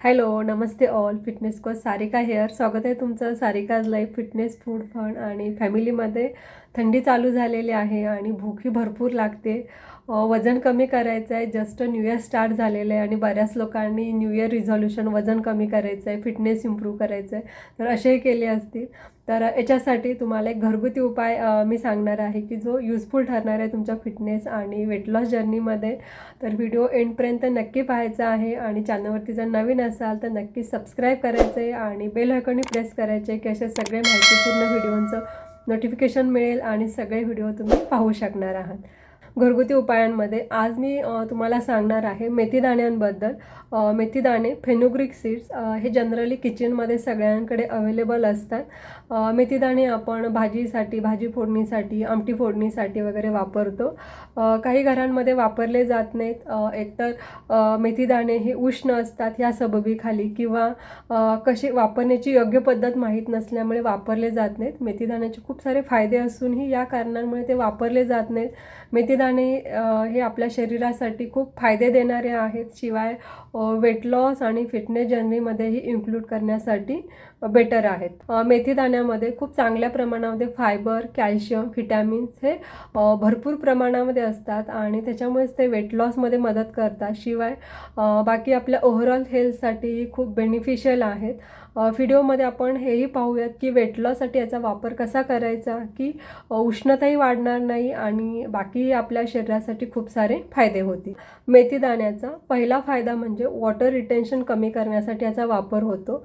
Hello Namaste all. Fitness coach Sarika here स्वागत आहे तुमचं Sarika's life fitness food fun आणि फॅमिलीमध्ये थंडी चालू झालेली आहे आणि भूकही भरपूर लागते. वजन कमी करायचं आहे जस्ट न्यू इयर स्टार्ट झालेलं आहे आणि बऱ्याच लोकांनी न्यू इयर रिझॉल्युशन वजन कमी करायचं आहे फिटनेस इम्प्रूव्ह करायचं आहे तर असेही केले असतील. तर याच्यासाठी तुम्हाला एक घरगुती उपाय मी सांगणार आहे की जो युजफुल ठरणार आहे तुमच्या फिटनेस आणि वेट लॉस जर्नीमध्ये तर व्हिडिओ एंडपर्यंत नक्की पाहायचा आहे आणि चॅनलवरती जर नवीन असाल तर नक्की सबस्क्राईब करायचं आहे आणि बेल आयकॉनही प्रेस करायचे की असे सगळे माहितीपूर्ण व्हिडिओंचं नोटिफिकेशन मिळेल आणि सगळे व्हिडिओ तुम्ही पाहू शकणार आहात. घरगुती उपायांमध्ये. आज मी तुम्हाला सांगणार आहे मेथीदाण्यांबद्दल. मेथीदाणे फेनुग्रिक सीड्स हे जनरली किचनमध्ये सगळ्यांकडे अवेलेबल असतात. मेथीदाणे आपण भाजीसाठी भाजी फोडणीसाठी आमटी फोडणीसाठी वगैरे वापरतो. काही घरांमध्ये वापरले जात नाहीत. एकतर मेथीदाणे हे उष्ण असतात ह्या सबबीखाली किंवा कसे वापरण्याची योग्य पद्धत माहीत नसल्यामुळे वापरले जात नाहीत. मेथीदाण्याचे खूप सारे फायदे असूनही या कारणांमुळे ते वापरले जात नाहीत. मेथी दाणे हे आपल्या शरीरासाठी खूप फायदे देणारे आहेत. शिवाय वेट लॉस आणि फिटनेस जर्नीमध्येही इन्क्लूड करण्यासाठी बेटर आहेत. मेथी मेथीदाण्यामध्ये खूप चांगल्या प्रमाणामध्ये फायबर कॅल्शियम व्हिटॅमिन्स हे भरपूर प्रमाणामध्ये असतात आणि त्याच्यामुळेच ते वेट लॉसमध्ये मदत करतात. शिवाय बाकी आपल्या ओव्हरऑल हेल्थसाठी खूप बेनिफिशियल आहेत. व्हिडिओमध्ये आपण हेही पाहूयात की वेट लॉससाठी याचा वापर कसा करायचा की उष्णताही वाढणार नाही आणि बाकी आपल्या शरीरासाठी खूप सारे फायदे होतील. मेथी दाण्याचा पहिला फायदा म्हणजे वॉटर रिटेन्शन कमी करण्यासाठी याचा वापर होतो.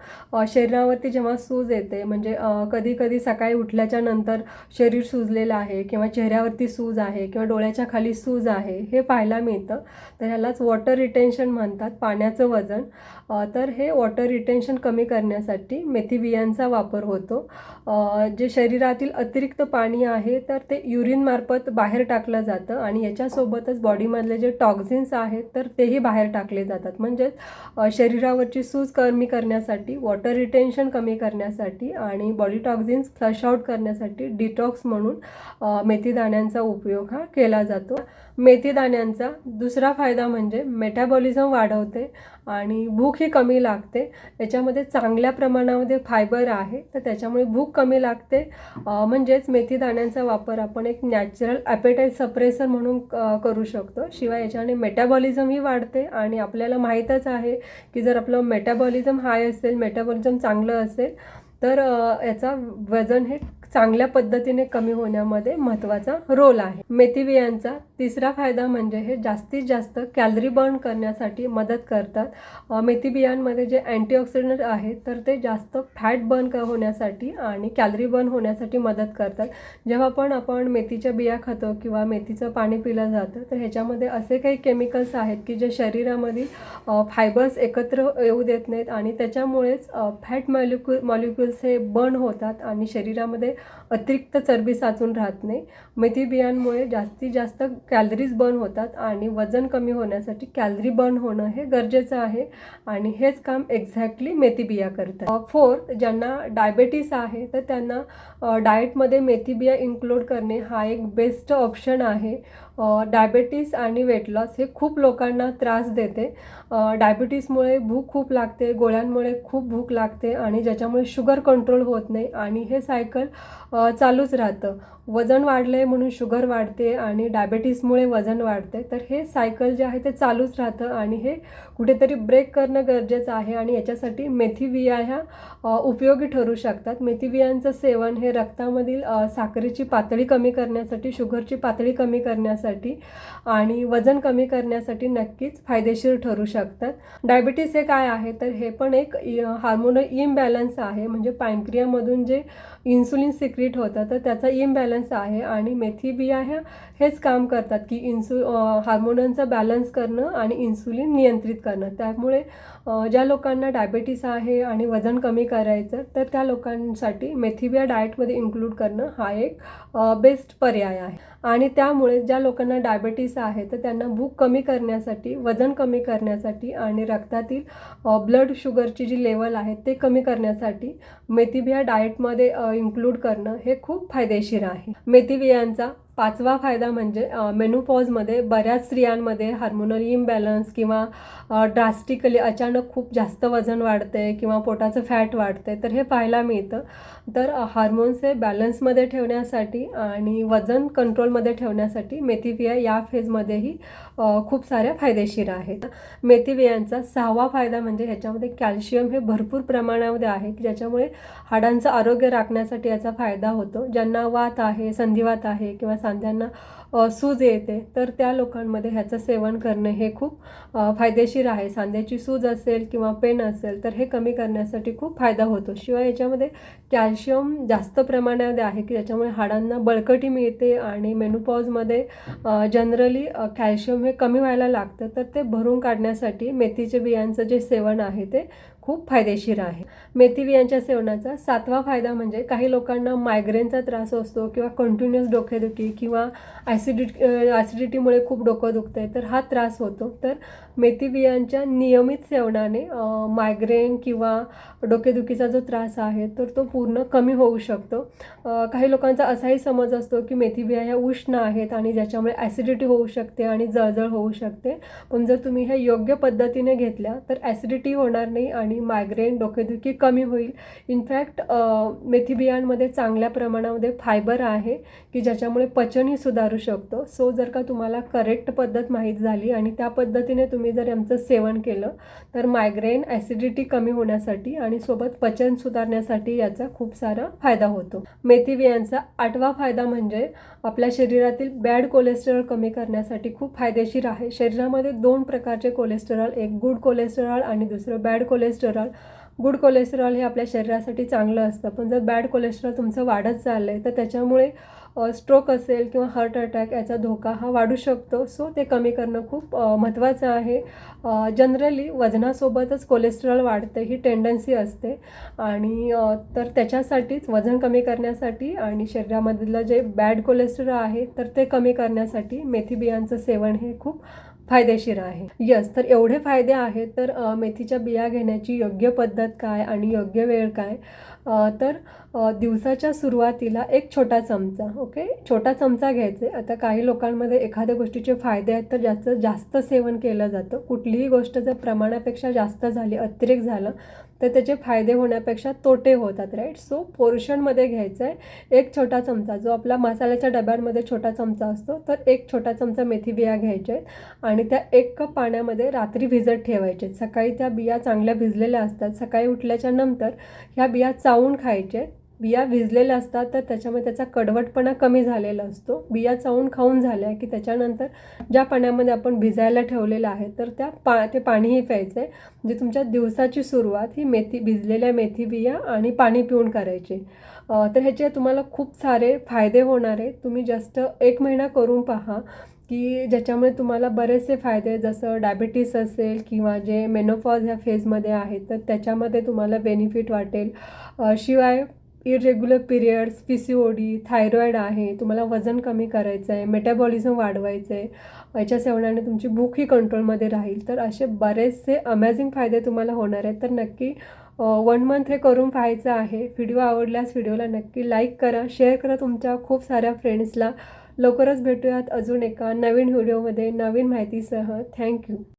शरीरावरती जेव्हा सूज येते म्हणजे कधी कधी सकाळी उठल्याच्या नंतर शरीर सुजलेलं आहे किंवा चेहऱ्यावरती सूज आहे किंवा डोळ्याच्या खाली सूज आहे हे पाहायला मिळतं. तर ह्यालाच वॉटर रिटेन्शन म्हणतात पाण्याचं वजन. तर हे वॉटर रिटेन्शन कमी करण्या करण्यासाठी मेथी बियांचा वापर होतो. जे शरीरातील अतिरिक्त पाणी आहे तर ते युरिनमार्फत बाहेर टाकलं जातं आणि याच्यासोबतच बॉडीमधले जे टॉक्झिन्स आहेत तर तेही बाहेर टाकले जातात. म्हणजेच शरीरावरची सूज कमी करण्यासाठी वॉटर रिटेन्शन कमी करण्यासाठी आणि बॉडी टॉक्झिन्स फ्लश आउट करण्यासाठी डिटॉक्स म्हणून मेथी दाण्यांचा उपयोग हा केला जातो. मेथीदाण्यांचा दुसरा फायदा म्हणजे मेटाबॉलिझम वाढवते आणि भूक ही कमी लागते. याच्यामध्ये चांगल्या प्रमाणामध्ये फायबर आहे तर त्याच्यामुळे भूक कमी लागते. म्हणजेच मेथीदाण्यांचा वापर आपण एक नॅचरल ॲपेटाईट सप्रेसर म्हणून क- करू शकतो. शिवाय याच्याने मेटाबॉलिझमही वाढते आणि आपल्याला माहीतच आहे की जर आपलं मेटाबॉलिझम हाय असेल मेटाबॉलिझम चांगलं असेल तर याचा वजन हे चांगल्या पद्धतीने कमी होण्यामध्ये महत्त्वाचा रोल आहे. मेथी बियांचा तिसरा फायदा म्हणजे हे जास्तीत जास्त कॅलरी बर्न करण्यासाठी मदत करतात. मेथी बियांमध्ये जे अँटीऑक्सिडंट आहेत तर ते जास्त फॅट बर्न क होण्यासाठी आणि कॅलरी बर्न होण्यासाठी मदत करतात. जेव्हा पण आपण मेथीच्या बिया खातो किंवा मेथीचं पाणी पिलं जातं तर ह्याच्यामध्ये असे काही केमिकल्स आहेत की जे शरीरामधील फायबर्स एकत्र येऊ देत नाहीत आणि त्याच्यामुळेच फॅट मॉलिक्यू मॉलिक्युल्स हे बर्न होतात आणि शरीरामध्ये अतिरिक्त चरबी साचून राहत नाही. मेथी बियांमुळे जास्तीत जास्त कॅलरीज बर्न होतात आणि वजन कमी होण्यासाठी कॅलरी बर्न होणं हे गरजेचं आहे आणि हेच काम एक्झॅक्टली मेथी बिया करतात फोर ज्यांना डायबेटीस आहे तर त्यांना डाएटमध्ये मेथी बिया इन्क्लूड करणे हा एक बेस्ट ऑप्शन आहे. डायबेटीस आणि वेट लॉस हे खूप लोकांना त्रास देते. डायबिटीसमुळे भूक खूप लागते गोळ्यांमुळे खूप भूक लागते आणि ज्याच्यामुळे शुगर कंट्रोल होत नाही आणि हे सायकल चालूच राहतं. वजन वाढलं आहे म्हणून शुगर वाढते आणि डायबेटीसमुळे वजन वाढते. तर हे सायकल जे आहे ते चालूच राहतं आणि हे कुठेतरी ब्रेक करणं गरजेचं आहे आणि याच्यासाठी मेथीविया ह्या उपयोगी ठरू शकतात. मेथीवियांचं सेवन हे रक्तामधील साखरेची पातळी कमी करण्यासाठी शुगरची पातळी कमी करण्यासाठी आणि वजन कमी करण्यासाठी नक्कीच फायदेशीर ठरू शकतात. डायबिटीस हे काय आहे? तर हे पण एक हार्मोनल इम्बॅलन्स आहे. म्हणजे पॅन्क्रियामधून जे इन्सुलिन सिक्रिट होतं तर त्याचा इम्बॅलन्स आहे आणि मेथी बिया ह्या हेच काम करतात की इन्सु हार्मोनचा बॅलन्स करणं आणि इन्सुलिन नियंत्रित करणं. त्यामुळे ज्या लोकांना डायबेटीस आहे आणि वजन कमी करायचं तर त्या लोकांसाठी मेथीबिया डाएटमध्ये इन्क्लूड करणं हा एक बेस्ट पर्याय आहे. आणि त्यामुळे ज्या लोक लोकांना डायबेटीस आहे तर त्यांना भूक कमी करण्यासाठी वजन कमी करण्यासाठी आणि रक्तातील ब्लड शुगरची जी लेवल आहे ते कमी करण्यासाठी मेथी बिया डाएटमध्ये इन्क्लूड करणं हे खूप फायदेशीर आहे. मेथीबियांचा पाचवा फायदा म्हणजे मेनोपॉजमध्ये बऱ्याच स्त्रियांमध्ये हार्मोनल इम्बॅलन्स किंवा ड्रास्टिकली अचानक खूप जास्त वजन वाढते किंवा पोटाचं फॅट वाढते तर हे पाहायला मिळतं. तर हार्मोन्स हे बॅलन्समध्ये ठेवण्यासाठी आणि वजन कंट्रोलमध्ये ठेवण्यासाठी मेथीबिया या फेजमध्येही खूप साऱ्या फायदेशीर आहेत. मेथीबियांचा सहावा फायदा म्हणजे ह्याच्यामध्ये कॅल्शियम हे भरपूर प्रमाणामध्ये आहे की ज्याच्यामुळे हाडांचं आरोग्य राखण्यासाठी याचा फायदा होतो. ज्यांना वात आहे संधिवात आहे किंवा सांध्यांना अ, सूज येते तर त्या लोकांमध्ये ह्याचं सेवन करणे हे खूप फायदेशीर आहे. सांध्याची सूज असेल किंवा पेन असेल तर हे कमी करण्यासाठी खूप फायदा होतो. शिवाय याच्यामध्ये कॅल्शियम जास्त प्रमाणामध्ये आहे की ज्याच्यामुळे हाडांना बळकटी मिळते आणि मेनुपॉजमध्ये जनरली कॅल्शियम हे कमी व्हायला लागतं तर ते भरून काढण्यासाठी मेथीचे बियांचं जे सेवन आहे ते खूप फायदेशीर आहे. मेथी बियांच्या सेवनाचा सातवा फायदा म्हणजे काही लोकांना मायग्रेनचा त्रास असतो किंवा कंटिन्युअस डोकेदुखी किंवा ॲसिडिटी ॲसिडिटीमुळे खूप डोकं दुखतं आहे तर हा त्रास होतो. तर मेथी बियांच्या नियमित सेवनाने मायग्रेन किंवा डोकेदुखीचा जो त्रास आहे तर तो पूर्ण कमी होऊ शकतो. काही लोकांचा असाही समज असतो की मेथी बिया ह्या उष्ण आहेत आणि ज्याच्यामुळे ॲसिडिटी होऊ शकते आणि जळजळ होऊ शकते. पण जर तुम्ही ह्या योग्य पद्धतीने घेतल्या तर ॲसिडिटी होणार नाही आणि मायग्रेन डोकेदुखी कमी होईल. इनफॅक्ट मेथी बियांमध्ये चांगल्या प्रमाणामध्ये फायबर आहे की ज्याच्यामुळे पचनही सुधारू शकतो. सो जर का तुम्हाला करेक्ट पद्धत माहीत झाली आणि त्या पद्धतीने तुम्ही जर यांचं सेवन केलं तर मायग्रेन ॲसिडिटी कमी होण्यासाठी आणि सोबत पचन सुधारण्यासाठी याचा खूप सारा फायदा होतो. मेथी बियांचा आठवा फायदा म्हणजे आपल्या शरीरातील बॅड कोलेस्टेरॉल कमी करण्यासाठी खूप फायदेशीर आहे. शरीरामध्ये दोन प्रकारचे कोलेस्टेरॉल एक गुड कोलेस्टेरॉल आणि दुसरं बॅड कोलेस्टेरॉल गुड कोलेस्टेरॉल हे आपल्या शरीरासाठी चांगलं असतं. पण जर बॅड कोलेस्ट्रॉल तुमचं वाढत चाललं आहे तर त्याच्यामुळे स्ट्रोक असेल किंवा हार्ट अटॅक याचा धोका हा वाढू शकतो. सो ते कमी करणं खूप महत्त्वाचं आहे. जनरली वजनासोबतच कोलेस्ट्रॉल वाढते ही टेंडन्सी असते. आणि तर त्याच्यासाठीच वजन कमी करण्यासाठी आणि शरीरामधलं जे बॅड कोलेस्ट्रॉल आहे तर ते कमी करण्यासाठी मेथी बियांचं सेवन हे खूप फायदेशीर आहे. यस तर एवढे फायदे आहेत तर मेथीच्या बिया घेण्याची योग्य पद्धत काय आणि योग्य वेळ काय? तर दिवसाच्या सुरुवातीला एक छोटा चमचा ओके? छोटा चमचा घ्यायचे. आता काही लोकांमध्ये एखाद्या गोष्टीचे फायदे आहेत तर जास्त जास्त सेवन केलं जातं. कुठलीही गोष्ट जर प्रमाणापेक्षा जास्त झाली अतिरेक झालं तर त्याचे फायदे होण्यापेक्षा तोटे होतात राईट सो पोर्शनमध्ये घ्यायचं आहे एक छोटा चमचा. जो आपला मसाल्याच्या डब्यांमध्ये छोटा चमचा असतो तर एक छोटा चमचा मेथी बिया घ्यायच्या आहेत आणि त्या एक कप पाण्यामध्ये रात्री भिजत ठेवायचे सकाळी त्या बिया चांगल्या भिजलेल्या असतात. सकाळी उठल्याच्या नंतर ह्या बिया चावून खायचे. बिया भिजलेल्या असतात तर त्याच्यामुळे त्याचा कडवटपणा कमी झालेला असतो. बिया चावून खाऊन झाल्या की त्याच्यानंतर ज्या पाण्यामध्ये आपण भिजायला ठेवलेलं आहे तर त्या पा ते पाणीही प्यायचं. आहे म्हणजे तुमच्या दिवसाची सुरुवात ही मेथी भिजलेल्या मेथी बिया आणि पाणी पिऊन करायची. तर ह्याचे तुम्हाला खूप सारे फायदे होणार आहे. तुम्ही जास्त एक महिना करून पहा. की ज्याच्यामुळे तुम्हाला बरेचसे फायदे जसं डायबिटीस असेल किंवा जे मेनोफॉज ह्या फेजमध्ये आहेत तर त्याच्यामध्ये तुम्हाला बेनिफिट वाटेल. शिवाय irregular periods P C O D thyroid आहे तुम्हाला वजन कमी करायचं आहे मेटाबॉलिझम वाढवायचं आहे याच्या सेवनाने तुमची भूकही कंट्रोलमध्ये राहील. तर असे बरेचसे अमेझिंग फायदे तुम्हाला होणार आहेत. तर नक्की वन मंथ हे करून पाहायचं आहे. व्हिडिओ आवडल्यास व्हिडिओला नक्की लाईक करा शेअर करा तुमच्या खूप साऱ्या फ्रेंड्सला लवकरच भेटूयात अजून एका नवीन व्हिडिओमध्ये नवीन माहितीसह. थँक्यू